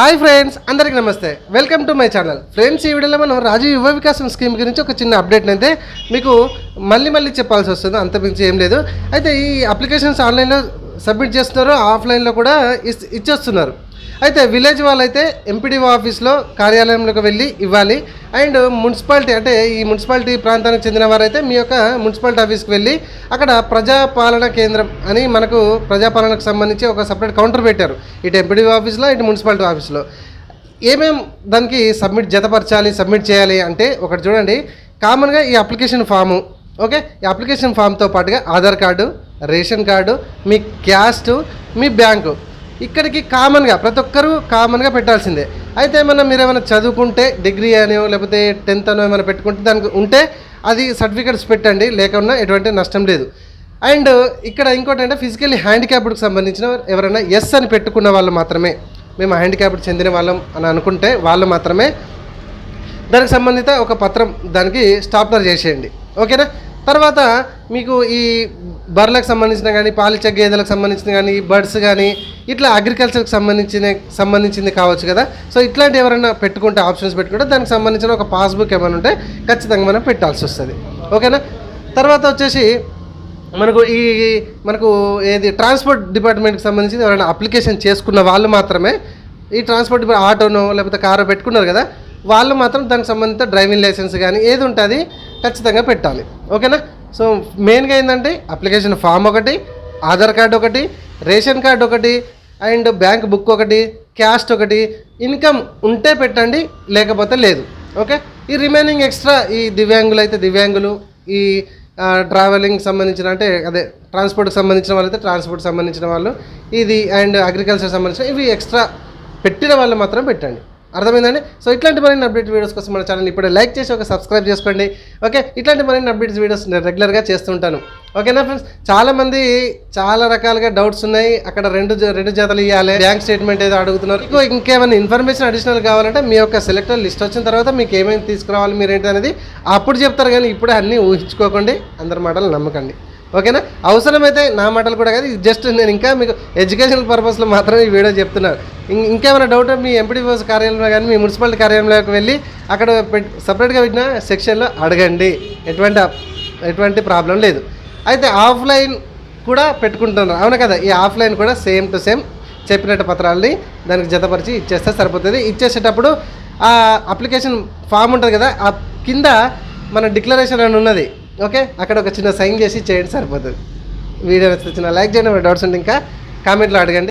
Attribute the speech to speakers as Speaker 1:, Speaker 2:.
Speaker 1: Hi friends అందరికీ నమస్తే. Welcome to my channel. Friends ఈ వీడియోలో మనం రాజీవ్ యువ వికాసం స్కీమ్ గురించి ఒక చిన్న అప్డేట్ అయితే మీకు మళ్ళీ మళ్ళీ చెప్పాల్సి వస్తుంది అంత మించి ఏం లేదు. అయితే ఈ అప్లికేషన్స్ ఆన్లైన్లో సబ్మిట్ చేస్తున్నారు ఆఫ్లైన్లో కూడా ఇచ్చేస్తున్నారు. అయితే విలేజ్ వాళ్ళైతే ఎంపీడీఓ ఆఫీస్లో కార్యాలయంలోకి వెళ్ళి ఇవ్వాలి. అండ్ మున్సిపాలిటీ అంటే ఈ మున్సిపాలిటీ ప్రాంతానికి చెందిన వారైతే మీ యొక్క మున్సిపాలిటీ ఆఫీస్కి వెళ్ళి అక్కడ ప్రజాపాలన కేంద్రం అని మనకు ప్రజాపాలనకు సంబంధించి ఒక సపరేట్ కౌంటర్ పెట్టారు. ఇటు ఎంపీడీఓ ఆఫీస్లో ఇటు మున్సిపాలిటీ ఆఫీస్లో. ఏమేం దానికి సబ్మిట్ జతపరచాలి సబ్మిట్ చేయాలి అంటే ఒకటి చూడండి. కామన్గా ఈ అప్లికేషన్ ఫాము ఓకే? ఈ అప్లికేషన్ ఫామ్తో పాటుగా ఆధార్ కార్డు రేషన్ కార్డు మీ క్యాస్ట్ మీ బ్యాంకు. ఇక్కడికి కామన్గా ప్రతి ఒక్కరూ కామన్గా పెట్టాల్సిందే. అయితే ఏమన్నా మీరు ఏమైనా చదువుకుంటే డిగ్రీ అనో లేకపోతే టెన్త్ అనో ఏమైనా పెట్టుకుంటే దానికి ఉంటే అది సర్టిఫికెట్స్ పెట్టండి లేకున్నా ఎటువంటి నష్టం లేదు. అండ్ ఇక్కడ ఇంకోటి అంటే ఫిజికల్లీ హ్యాండిక్యాప్డ్కి సంబంధించిన ఎవరైనా ఎస్ అని పెట్టుకున్న వాళ్ళు మాత్రమే మేము హ్యాండిక్యాప్డ్ చెందిన వాళ్ళం అని అనుకుంటే వాళ్ళు మాత్రమే దానికి సంబంధిత ఒక పత్రం దానికి స్టాప్నర్ చేసేయండి. ఓకేనా? తర్వాత మీకు ఈ బర్రెలకు సంబంధించిన కానీ పాలిచ్చే గేదెలకు సంబంధించిన కానీ బర్డ్స్ కానీ ఇట్లా అగ్రికల్చర్కి సంబంధించిన సంబంధించింది కావచ్చు కదా. సో ఇట్లాంటి ఎవరైనా పెట్టుకుంటే ఆప్షన్స్ పెట్టుకుంటే దానికి సంబంధించిన ఒక పాస్బుక్ ఏమైనా ఉంటే ఖచ్చితంగా మనం పెట్టాల్సి వస్తుంది. ఓకేనా తర్వాత వచ్చేసి మనకు ఈ మనకు ఏది ట్రాన్స్పోర్ట్ డిపార్ట్మెంట్కి సంబంధించి ఎవరైనా అప్లికేషన్ చేసుకున్న వాళ్ళు మాత్రమే ఈ ట్రాన్స్పోర్ట్ ఆటోనో లేకపోతే కారో పెట్టుకున్నారు కదా వాళ్ళు మాత్రం దానికి సంబంధిత డ్రైవింగ్ లైసెన్స్ కానీ ఏది ఉంటుంది ఖచ్చితంగా పెట్టాలి. ఓకేనా సో మెయిన్గా ఏంటంటే అప్లికేషన్ ఫామ్ ఒకటి ఆధార్ కార్డు ఒకటి రేషన్ కార్డు ఒకటి అండ్ బ్యాంక్ బుక్ ఒకటి క్యాస్ట్ ఒకటి ఇన్కమ్ ఉంటే పెట్టండి లేకపోతే లేదు. ఓకే? ఈ రిమైనింగ్ ఎక్స్ట్రా ఈ దివ్యాంగులు అయితే దివ్యాంగులు ఈ ట్రావెలింగ్ సంబంధించిన అంటే అదే ట్రాన్స్పోర్ట్కి సంబంధించిన వాళ్ళైతే ట్రాన్స్పోర్ట్ సంబంధించిన వాళ్ళు ఇది అండ్ అగ్రికల్చర్ సంబంధించిన ఇవి ఎక్స్ట్రా పెట్టిన వాళ్ళు మాత్రం పెట్టండి. అర్థమైందండి? సో ఇట్లాంటి మరిన్ని అప్డేట్ వీడియోస్ కోసం మన ఛానల్ ఇప్పుడే లైక్ చేసి ఒక సబ్స్క్రైబ్ చేసుకోండి. ఓకే? ఇట్లాంటి మరిన్ని అప్డేట్స్ వీడియోస్ నేను రెగ్యులర్గా చేస్తుంటాను. ఓకేనా ఫ్రెండ్స్? చాలామంది చాలా రకాలుగా డౌట్స్ ఉన్నాయి. అక్కడ రెండు జ- రెండు జతలు ఇవ్వాలి బ్యాంక్ స్టేట్మెంట్ ఏదో అడుగుతున్నారు. మీకు ఇంకేమైనా ఇన్ఫర్మేషన్ అడిషనల్ కావాలంటే మీ యొక్క సెలెక్టర్ లిస్ట్ వచ్చిన తర్వాత మీకు ఏమేమి తీసుకురావాలి మీరు ఏంటి అనేది అప్పుడు చెప్తారు కానీ ఇప్పుడే అన్నీ ఊహించుకోకండి. అందరి మాటలు నమ్మకండి. ఓకేనా? అవసరమైతే నా మాటలు కూడా కాదు జస్ట్ నేను ఇంకా మీకు ఎడ్యుకేషనల్ పర్పస్లో మాత్రమే ఈ వీడియో చెప్తున్నాను. ఇం- ఇంకేమైనా డౌట్ మీ ఎంపీడీఓస్ కార్యాలయంలో కానీ మీ మున్సిపాలిటీ కార్యాలయంలోకి వెళ్ళి అక్కడ సపరేట్గా పెట్టిన సెక్షన్లో అడగండి. ఎటువంటి ఎటువంటి ప్రాబ్లం లేదు. అయితే ఆఫ్లైన్ కూడా పెట్టుకుంటున్నారు. అవును కదా ఈ ఆఫ్లైన్ కూడా సేమ్ టు సేమ్ చెప్పినట్టు పత్రాలని దానికి జతపరిచి ఇచ్చేస్తే సరిపోతుంది. ఇచ్చేసేటప్పుడు ఆ అప్లికేషన్ ఫామ్ ఉంటుంది కదా ఆ కింద మన డిక్లరేషన్ అని ఉన్నది. ఓకే అక్కడ ఒక చిన్న సైన్ చేసి చేయండి సరిపోతుంది. వీడియో చిన్న లైక్ చేయండి డౌట్స్ ఉంటే ఇంకా కామెంట్లో అడగండి.